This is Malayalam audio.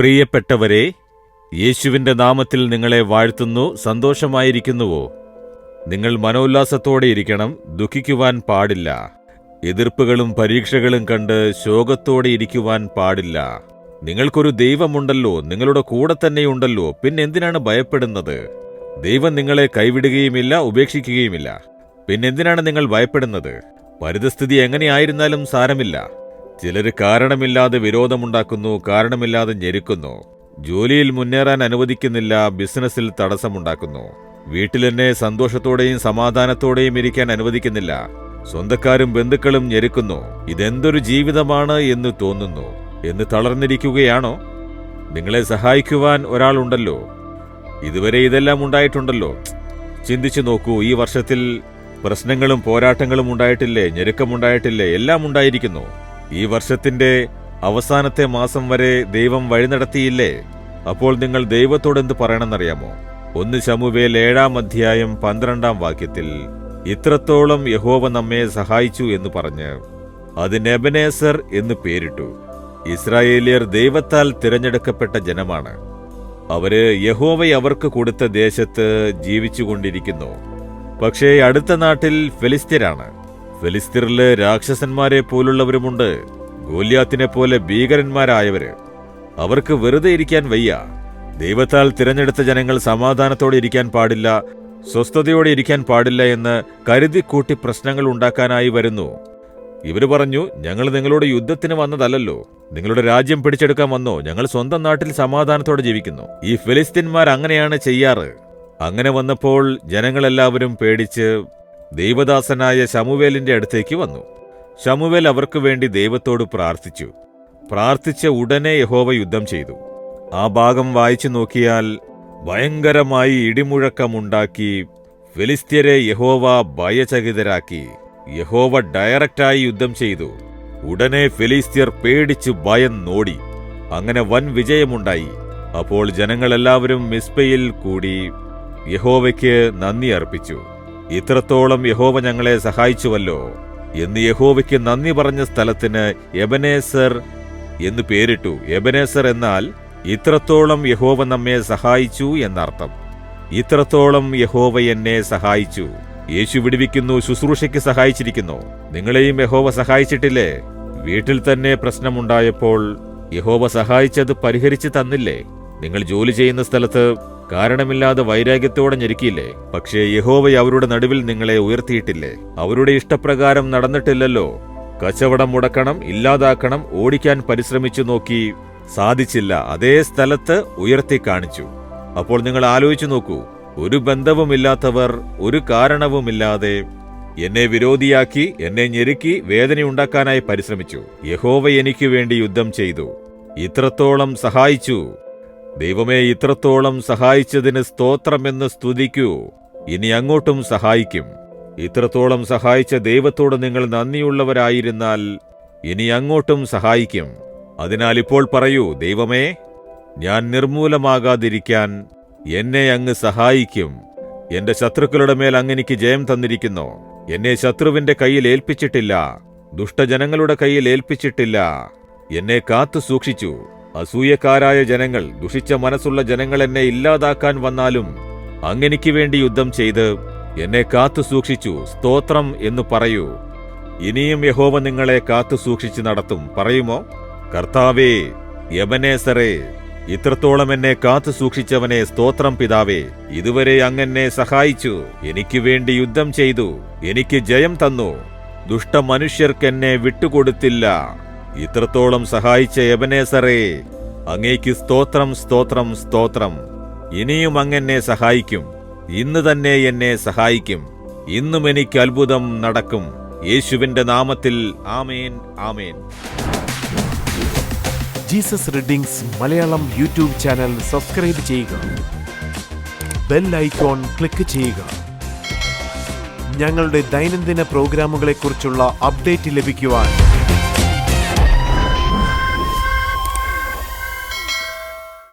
പ്രിയപ്പെട്ടവരെ യേശുവിന്റെ നാമത്തിൽ നിങ്ങളെ വാഴ്ത്തുന്നു സന്തോഷമായിരിക്കുന്നുവോ? നിങ്ങൾ മനോല്ലാസത്തോടെ ഇരിക്കണം ദുഃഖിക്കുവാൻ പാടില്ല. എതിർപ്പുകളും പരീക്ഷകളും കണ്ട് ശോകത്തോടെ ഇരിക്കുവാൻ പാടില്ല. നിങ്ങൾക്കൊരു ദൈവമുണ്ടല്ലോ നിങ്ങളുടെ കൂടെ തന്നെയുണ്ടല്ലോ പിന്നെന്തിനാണ് ഭയപ്പെടുന്നത്? ദൈവം നിങ്ങളെ കൈവിടുകയുമില്ല ഉപേക്ഷിക്കുകയുമില്ല. പിന്നെന്തിനാണ് നിങ്ങൾ ഭയപ്പെടുന്നത്? പരിതസ്ഥിതി എങ്ങനെയായിരുന്നാലും സാരമില്ല. ചിലര് കാരണമില്ലാതെ വിരോധമുണ്ടാക്കുന്നു കാരണമില്ലാതെ ഞെരുക്കുന്നു. ജോലിയിൽ മുന്നേറാൻ അനുവദിക്കുന്നില്ല ബിസിനസ്സിൽ തടസ്സമുണ്ടാക്കുന്നു. വീട്ടിൽ എന്നെ സന്തോഷത്തോടെയും സമാധാനത്തോടെയും ഇരിക്കാൻ അനുവദിക്കുന്നില്ല. സ്വന്തക്കാരും ബന്ധുക്കളും ഞെരുക്കുന്നു. ഇതെന്തൊരു ജീവിതമാണ് എന്ന് തോന്നുന്നു. എന്ന് തളർന്നിരിക്കുകയാണോ? നിങ്ങളെ സഹായിക്കുവാൻ ഒരാളുണ്ടല്ലോ. ഇതുവരെ ഇതെല്ലാം ഉണ്ടായിട്ടുണ്ടല്ലോ. ചിന്തിച്ചു നോക്കൂ ഈ വർഷത്തിൽ പ്രശ്നങ്ങളും പോരാട്ടങ്ങളും ഉണ്ടായിട്ടില്ലേ ഞെരുക്കമുണ്ടായിട്ടില്ലേ എല്ലാം ഉണ്ടായിരിക്കുന്നു. ഈ വർഷത്തിന്റെ അവസാനത്തെ മാസം വരെ ദൈവം വഴി നടത്തിയില്ലേ? അപ്പോൾ നിങ്ങൾ ദൈവത്തോട് എന്ത് പറയണമെന്നറിയാമോ? ഒന്ന് ശമുവേൽ ഏഴാം അധ്യായം പന്ത്രണ്ടാം വാക്യത്തിൽ ഇത്രത്തോളം യഹോവ നമ്മെ സഹായിച്ചു എന്ന് പറഞ്ഞ് അതിന് എബനേസർ എന്ന് പേരിട്ടു. ഇസ്രായേലിയർ ദൈവത്താൽ തിരഞ്ഞെടുക്കപ്പെട്ട ജനമാണ്. അവർ യഹോവ അവർക്ക് കൊടുത്ത ദേശത്ത് ജീവിച്ചുകൊണ്ടിരിക്കുന്നു. പക്ഷേ അടുത്ത നാട്ടിൽ ഫെലിസ്ത്യരാണ്. ഫെലിസ്തീറിൽ രാക്ഷസന്മാരെ പോലുള്ളവരുമുണ്ട്. ഗോല്യാത്തിനെ പോലെ ഭീകരന്മാരായവര്. അവർക്ക് വെറുതെ ഇരിക്കാൻ വയ്യ. ദൈവത്താൽ തിരഞ്ഞെടുത്ത ജനങ്ങൾ സമാധാനത്തോടെ ഇരിക്കാൻ പാടില്ല സ്വസ്ഥതയോടെ ഇരിക്കാൻ പാടില്ല എന്ന് കരുതിക്കൂട്ടി പ്രശ്നങ്ങൾ ഉണ്ടാക്കാനായി വരുന്നു. ഇവർ പറഞ്ഞു ഞങ്ങൾ നിങ്ങളോട് യുദ്ധത്തിന് വന്നതല്ലല്ലോ. നിങ്ങളുടെ രാജ്യം പിടിച്ചെടുക്കാൻ വന്നോ. ഞങ്ങൾ സ്വന്തം നാട്ടിൽ സമാധാനത്തോടെ ജീവിക്കുന്നു. ഈ ഫിലിസ്തീൻമാർ അങ്ങനെയാണ് ചെയ്യാറ്. അങ്ങനെ വന്നപ്പോൾ ജനങ്ങളെല്ലാവരും പേടിച്ച് ദൈവദാസനായ ശമുവേലിന്റെ അടുത്തേക്ക് വന്നു. ശമുവേൽ അവർക്ക് വേണ്ടി ദൈവത്തോട് പ്രാർത്ഥിച്ചു. പ്രാർത്ഥിച്ച ഉടനെ യഹോവ യുദ്ധം ചെയ്തു. ആ ഭാഗം വായിച്ചു നോക്കിയാൽ ഭയങ്കരമായി ഇടിമുഴക്കമുണ്ടാക്കി ഫിലിസ്ത്യരെ യഹോവ ഭയചകിതരാക്കി. യഹോവ ഡയറക്റ്റായി യുദ്ധം ചെയ്തു. ഉടനെ ഫിലിസ്ത്യർ പേടിച്ചു ഭയം നോടി. അങ്ങനെ വൻ വിജയമുണ്ടായി. അപ്പോൾ ജനങ്ങളെല്ലാവരും മിസ്ബയിൽ കൂടി യഹോവയ്ക്ക് നന്ദി അർപ്പിച്ചു. ഇത്രത്തോളം യഹോവ ഞങ്ങളെ സഹായിച്ചുവല്ലോ എന്ന് യഹോവയ്ക്ക് നന്ദി പറഞ്ഞ സ്ഥലത്തിന് എബനേസർ എന്ന് പേരിട്ടു. എബനേസർ എന്നാൽ ഇത്രത്തോളം യഹോവ നമ്മെ സഹായിച്ചു എന്നർത്ഥം. ഇത്രത്തോളം യഹോവ എന്നെ സഹായിച്ചു. യേശു വിടുവിക്കുന്നു ശുശ്രൂഷയ്ക്ക് സഹായിച്ചിരിക്കുന്നു. നിങ്ങളെയും യഹോവ സഹായിച്ചിട്ടില്ലേ? വീട്ടിൽ തന്നെ പ്രശ്നമുണ്ടായപ്പോൾ യഹോവ സഹായിച്ചത് പരിഹരിച്ചു തന്നില്ലേ? നിങ്ങൾ ജോലി ചെയ്യുന്ന സ്ഥലത്ത് കാരണമില്ലാതെ വൈരാഗ്യത്തോടെ ഞെരുക്കിയില്ലേ? പക്ഷേ യഹോവ അവരുടെ നടുവിൽ നിങ്ങളെ ഉയർത്തിയിട്ടില്ലേ? അവരുടെ ഇഷ്ടപ്രകാരം നടന്നിട്ടില്ലല്ലോ. കച്ചവടം മുടക്കണം ഇല്ലാതാക്കണം ഓടിക്കാൻ പരിശ്രമിച്ചു നോക്കി സാധിച്ചില്ല. അതേ സ്ഥലത്ത് ഉയർത്തി കാണിച്ചു. അപ്പോൾ നിങ്ങൾ ആലോചിച്ചു നോക്കൂ ഒരു ബന്ധവുമില്ലാത്തവർ ഒരു കാരണവുമില്ലാതെ എന്നെ വിരോധിയാക്കി എന്നെ ഞെരുക്കി വേദനയുണ്ടാക്കാനായി പരിശ്രമിച്ചു. യഹോവ എനിക്ക് വേണ്ടി യുദ്ധം ചെയ്തു. ഇത്രത്തോളം സഹായിച്ചു. ദൈവമേ ഇത്രത്തോളം സഹായിച്ചതിന് സ്തോത്രമെന്ന് സ്തുതിക്കൂ. ഇനി അങ്ങോട്ടും സഹായിക്കും. ഇത്രത്തോളം സഹായിച്ച ദൈവത്തോട് നിങ്ങൾ നന്ദിയുള്ളവരായിരുന്നാൽ ഇനി അങ്ങോട്ടും സഹായിക്കും. അതിനാൽ ഇപ്പോൾ പറയൂ ദൈവമേ ഞാൻ നിർമൂലമാകാതിരിക്കാൻ എന്നെ അങ്ങ് സഹായിക്കും. എന്റെ ശത്രുക്കളുടെ മേൽ അങ്ങനിക്ക് ജയം തന്നിരിക്കുന്നു. എന്നെ ശത്രുവിന്റെ കയ്യിൽ ഏൽപ്പിച്ചിട്ടില്ല. ദുഷ്ടജനങ്ങളുടെ കയ്യിൽ ഏൽപ്പിച്ചിട്ടില്ല. എന്നെ കാത്തു സൂക്ഷിച്ചു. അസൂയക്കാരായ ജനങ്ങൾ ദുഷിച്ച മനസ്സുള്ള ജനങ്ങൾ എന്നെ ഇല്ലാതാക്കാൻ വന്നാലും അങ്ങനിക്ക് വേണ്ടി യുദ്ധം ചെയ്ത് എന്നെ കാത്തു സൂക്ഷിച്ചു സ്തോത്രം എന്ന് പറയൂ. ഇനിയും യഹോവ നിങ്ങളെ കാത്തു സൂക്ഷിച്ച് നടത്തും. പറയുമോ? കർത്താവേ യമനേസറേ ഇത്രത്തോളം എന്നെ കാത്തു സൂക്ഷിച്ചവനെ സ്തോത്രം പിതാവേ ഇതുവരെ അങ്ങെന്നെ സഹായിച്ചു എനിക്ക് വേണ്ടി യുദ്ധം ചെയ്തു എനിക്ക് ജയം തന്നു. ദുഷ്ട മനുഷ്യർക്കെന്നെ വിട്ടുകൊടുത്തില്ല. ഇത്രത്തോളം സഹായിച്ച എബനേസറേ അങ്ങേക്ക് സ്തോത്രം സ്തോത്രം സ്തോത്രം. ഇനിയും അങ്ങെന്നെ സഹായിക്കും. ഇന്ന് തന്നെ എന്നെ സഹായിക്കും. ഇന്നും എനിക്ക് അത്ഭുതം നടക്കും. യേശുവിന്റെ നാമത്തിൽ amen amen. Jesus readings Malayalam YouTube channel subscribe ചെയ്യുക. ബെൽ ഐക്കോൺ ക്ലിക്ക് ചെയ്യുക. ഞങ്ങളുടെ ദൈനംദിന പ്രോഗ്രാമുകളെക്കുറിച്ചുള്ള അപ്ഡേറ്റ് ലഭിക്കുവാൻ